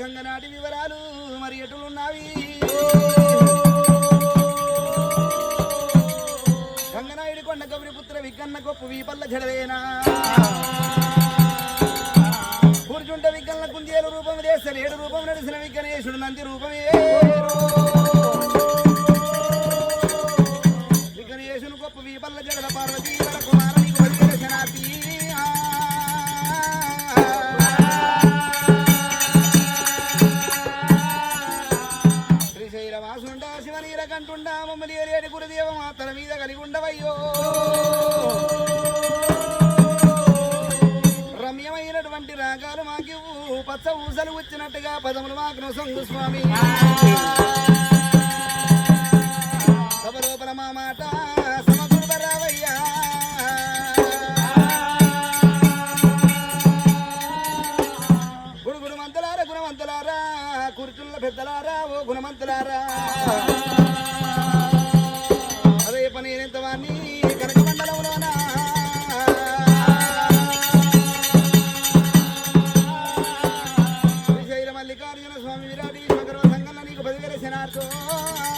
గంగనాటి వివరాలు మరి ఎటులున్నావి? గంగనాయుడి కొండ గౌరి పుత్ర వికన్న గొప్ప వీపల్ల జడవేనా? కూర్చుంట విగ్గల కుందేలు రూపం చేస్తారు. ఏడు రూపం నడిసిన విఘ్నేశుడు నంది రూపమే విఘ్నేశుని గొప్ప వీపల్ల జగద పార్వతీ కుమార నీకు వదిలిన శనార్థి. శ్రీశైల వాసుండ శివనీల కంటుండ మమ్మల్ని గురుదేవ మాతల మీద కలిగి ఉండవయ్యో ఊసలు వచ్చినట్టుగా పదములు మాకు నొసంగు స్వామి. సభ మా మాట సమకూర్వరావయ్యా గుడుగుడు మంతలారా గుణమంతులారా కుర్చుల్ల పెద్దలారా ఓ గుణమంతులారా. Oh.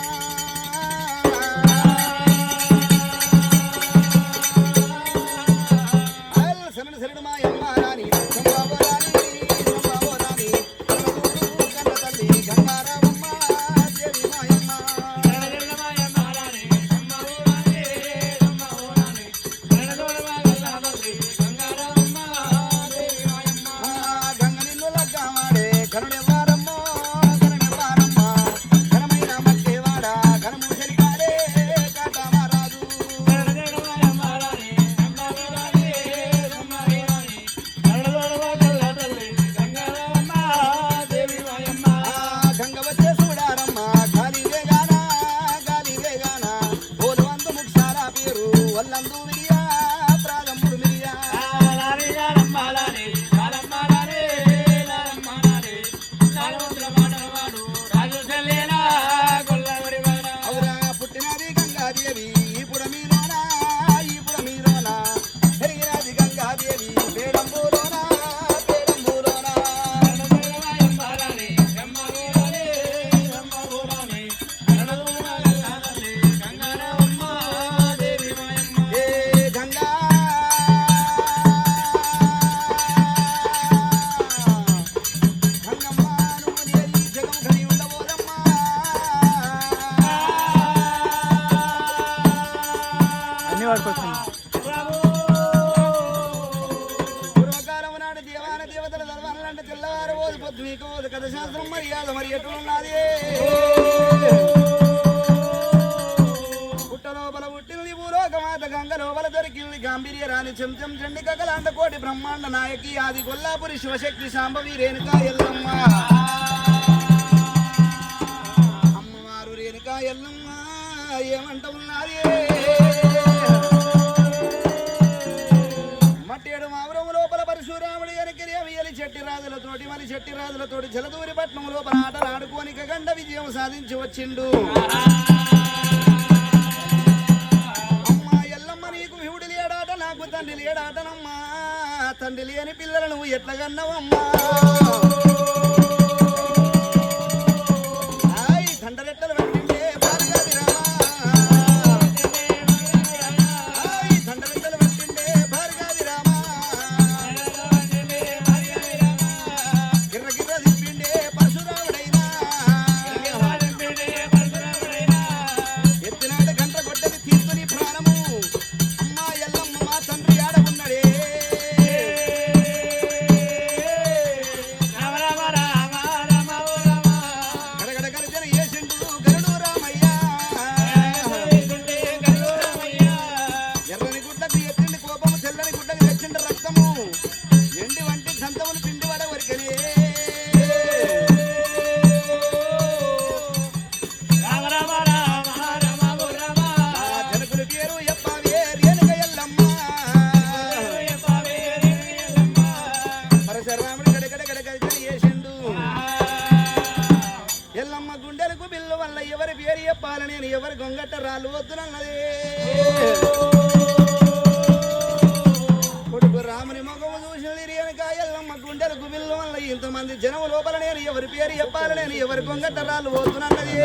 పేరు వల్లందు తెల్లవారు ఓది పొద్దు మీకు ఓది కథ శాస్త్రం మర్యాద మరి ఎట్లున్నది పుట్ట లోపల పుట్టింది భూలోకమాత గంగ లోపల దొరికింది గాంభీర్య రాణి చెంచం చండి కకలాండ కోటి బ్రహ్మాండ నాయకి ఆది కొల్లాపురి శివశక్తి శాంభవి రేణుకా ఎల్లమ్మ. అమ్మవారు రేణుకా ఎల్లమ్మ ఏమంట ఉన్నది? చెట్టి రాజులతోటి మరి చెట్టి రాజులతోటి జలదూరి పట్నం లోపల ఆటలు ఆడుకోని గండ విజయం సాధించి వచ్చిండు. అమ్మా ఎల్లమ్మ నీకు వివుడి లేడాట నాకు తండ్రి లేడాటనమ్మా. తండ్రి లేని పిల్లలను ఎట్లా కన్నావమ్మా? కృష్ణుడిరియనక ఎల్లమ్మ గుండెలు గుబిల్లు వల్ల ఇంతమంది జనం లోపల నేను ఎవరి పేరు చెప్పాలి నేను ఎవరి కొంగట్టరాలు పోతున్నది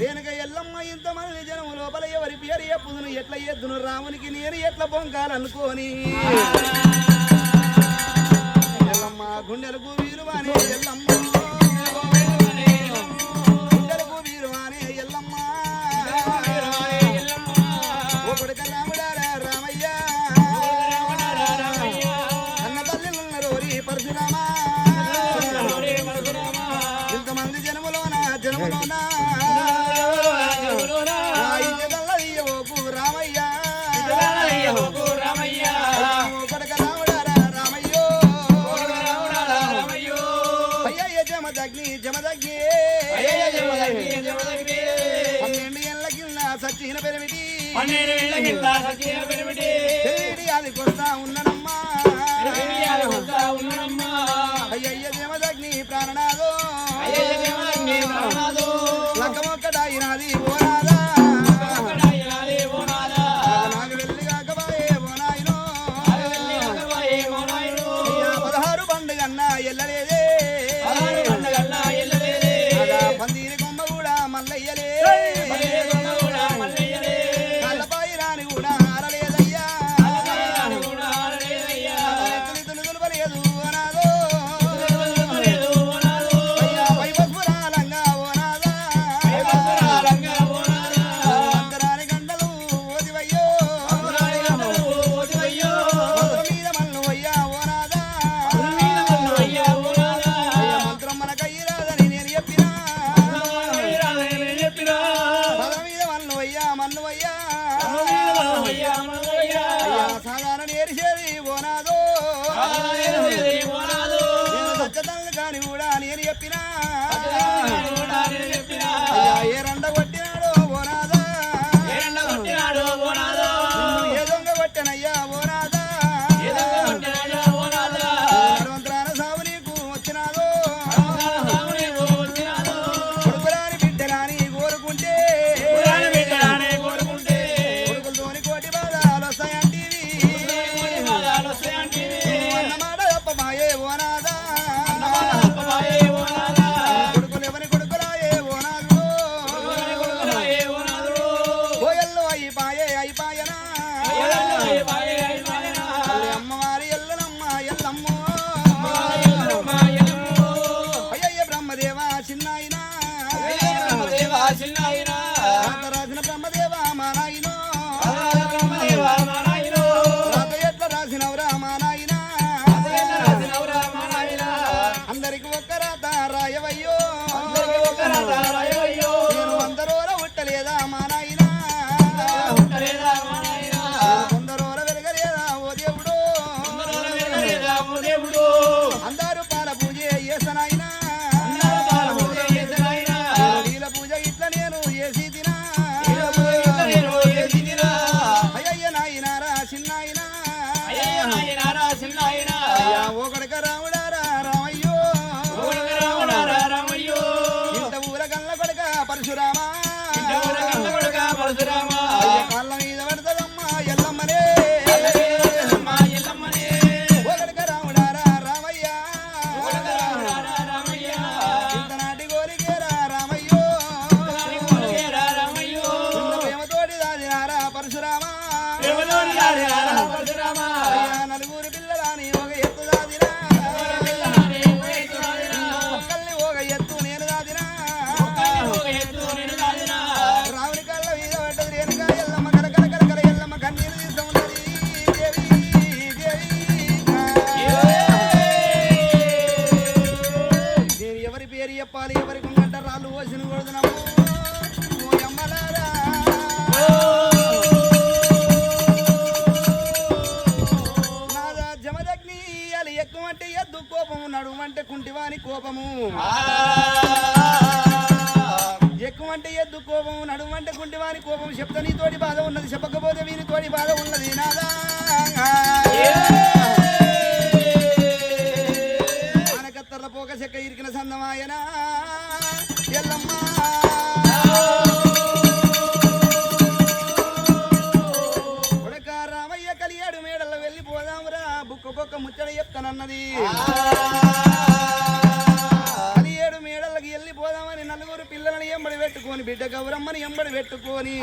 రేణుక ఎల్లమ్మ ఇంతమంది జనం లోపల ఎవరి పేరు చెప్పుదును? ఎట్లా ఎద్దును? రామునికి నేను ఎట్లా పొంగాలనుకోని ఎల్లమ్మ గుండెలు గుబిలు అని ఎల్లమ్మ. జమదగ్గి. పన్నెండు ఏళ్ళ కింద సచిన పెరిమిటి. పన్నెండు ఏళ్ళ కింద సచిన పెరిమిటి. అది కొస్తా ఉన్న ఎరిసేది ఓనాదో. సత్యతంగా కాని కూడా నేను చెప్పినా. should I? చెప్తా నీతోటి బాధ ఉన్నది చెప్పకపోతే వీనితోటి బాధ ఉన్నది నాదా? ఆనకత్తర్ల పోక చెక్క ఇరికిన సందమాయన. ఎల్లమ్మా. రామయ్య కలియాడు మేడల్లో వెళ్ళిపోదాంరా బుక్క బొక్క ముచ్చట చెప్తానన్నది. పెట్టుకొని బిడ్డ గౌరమ్మని ఎంబడి పెట్టుకొని.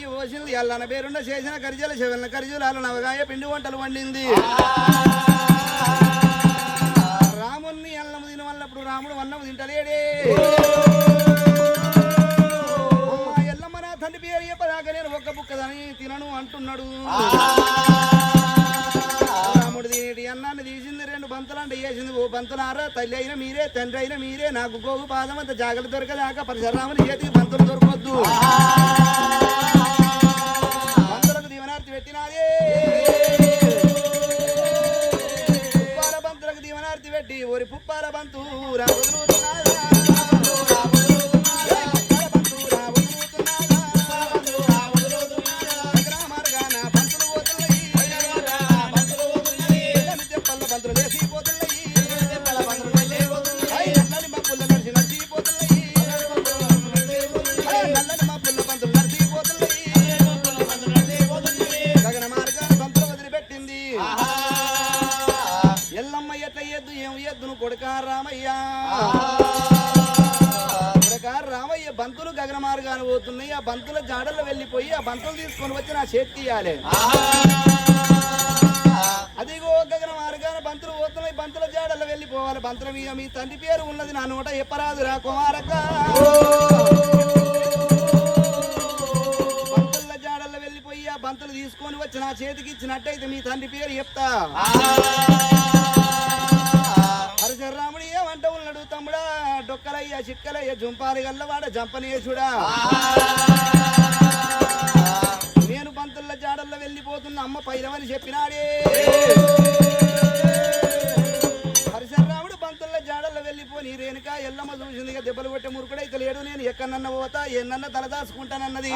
నెయ్యి పోసింది ఎల్లన పేరుండ చేసిన కరిజల చెవెళ్ళ కరిజులాలు నవగాయ పిండి వంటలు వండింది. రాముల్ని అల్లము తిన వల్లప్పుడు రాముడు అన్నము తింటలేడే. ఎల్లమ్మ నా తండ్రి పేరు చెప్పదాకా నేను ఒక్క బుక్కదని తినను అంటున్నాడు. రాముడు అన్నాన్ని తీసింది రెండు బంతులు అంటే వేసింది ఓ బంతులారా తల్లి అయిన మీరే తండ్రి అయినా మీరే. నాకు గోగు పాదం అంత జాగ్రత్త దొరకదాకా పరిశరామని చేతికి బంతులు దొరకొద్దు. దీవనార్తి పెట్టినాదే పుప్పాల బంతులకు దీవనార్తి పెట్టి ఓరి పుప్పాల బంతు రా బంతులు మార్గాన పోతున్నాయి ఆ బంతుల జాడల్లో వెళ్ళిపోయి ఆ బంతులు తీసుకొని వచ్చి నా చేతికి ఇయ్యాలి. అదిగో గగన మార్గాన బంతులు పోతున్నాయి బంతుల జాడల్లో వెళ్ళిపోవాలి. బంతుల మీద మీ తండ్రి పేరు ఉన్నది నా నోట ఎప్పరాదురా కుమారక బంతుల జాడల్లో వెళ్ళిపోయి ఆ బంతులు తీసుకొని వచ్చి నా చేతికి ఇచ్చినట్టయితే మీ తండ్రి పేరు చెప్తా. చిక్కలయ్య చిక్కలయ్య జుంపాలి గల్లవాడ జంపనేశుడా నేను పంతుల జాడల్లో వెళ్ళిపోతున్న అమ్మ పైరవని చెప్పినాడే. హరిశర్రాముడు బంతుల జాడల్లో వెళ్ళిపోని రేణుక ఎల్లమ్మ చూసింది ఇక దెబ్బలు కొట్టే మురుకుడైతే లేడు. నేను ఎక్కడన్నా పోతా ఎన్నన్నా తలదాసుకుంటానన్నది